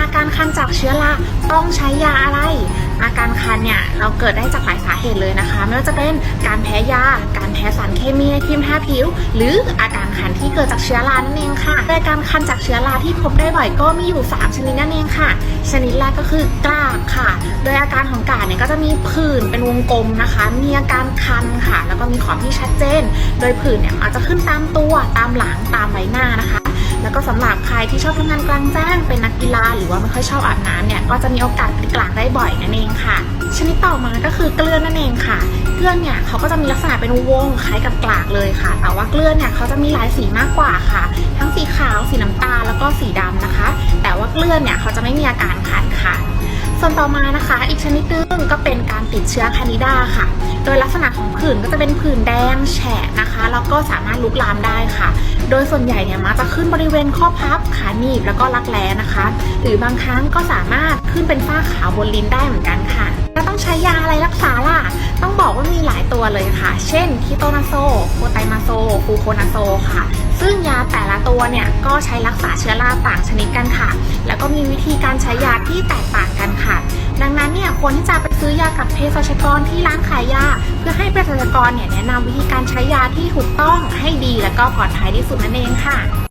อาการคันจากเชื้อราต้องใช้ยาอะไร อาการคันเนี่ยเราเกิดได้จากหลายสาเหตุเลยนะคะไม่ว่าจะเป็นการแพ้ยา การแพ้สารเคมีในครีมทาผิว หรืออาการคันที่เกิดจากเชื้อรานั่นเองค่ะโดยการคันจากเชื้อราที่พบได้บ่อยก็มีอยู่ 3 ชนิดนั่นเองค่ะ ชนิดแรกก็คือกล้ากค่ะ โดยอาการของกลากเนี่ยก็จะมีผื่นเป็นวงกลมนะคะ มีอาการคันค่ะ แล้วก็มีขอบที่ชัดเจน โดยผื่นเนี่ยอาจจะขึ้นตามตัวตามหลังตามใบหน้านะคะ แล้วก็สำหรับใครที่ชอบทำงานกลางแจ้งเป็นนักกีฬาหรือว่าไม่ค่อยชอบอาบน้ำเนี่ยก็จะมีโอกาสเป็นกลางได้บ่อยนั่นเองค่ะ ชนิดต่อมาก็คือเกลือนั่นเองค่ะ เกลือนเนี่ยเขาก็จะมีลักษณะเป็นวงคล้ายกับกลากเลยค่ะ แต่ว่าเกลือนเนี่ยเขาจะมีหลายสีมากกว่าค่ะ ทั้งสีขาว สีน้ำตาลแล้วก็สีดำนะคะ แต่ว่าเกลือนเนี่ยเขาจะไม่มีอาการคันค่ะ ส่วนต่อมานะคะ อีกชนิดหนึงก็เป็นการติดเชื้อคานิดาค่ะ โดยลักษณะของผื่นก็จะเป็นผื่นแดงแฉะนะคะแล้วก็สามารถลุกลามได้ค่ะ โดยส่วนใหญ่เนี่ยมักจะขึ้นบริเวณข้อพับขาหนีบแล้วก็รักแร้นะคะ หรือบางครั้งก็สามารถขึ้นเป็นฝ้าขาวบนลิ้นได้เหมือนกันค่ะแล้วต้องใช้ยาอะไรรักษาล่ะ ต้องบอกว่ามีหลายตัวเลยค่ะ เช่นคีโตนาโซโคไตมาโซฟูโคนาโซค่ะ ซึ่งยาแต่ละตัวเนี่ยก็ใช้รักษาเชื้อราต่างชนิดกันค่ะ แล้วก็มีวิธีการใช้ยาที่แตก ควรที่จะไปซื้อยากับเภสัชกรที่ร้านขายยา เพื่อให้เภสัชกรเนี่ยแนะนำวิธีการใช้ยาที่ถูกต้องให้ดีและก็ปลอดภัยที่สุดนั่นเองค่ะ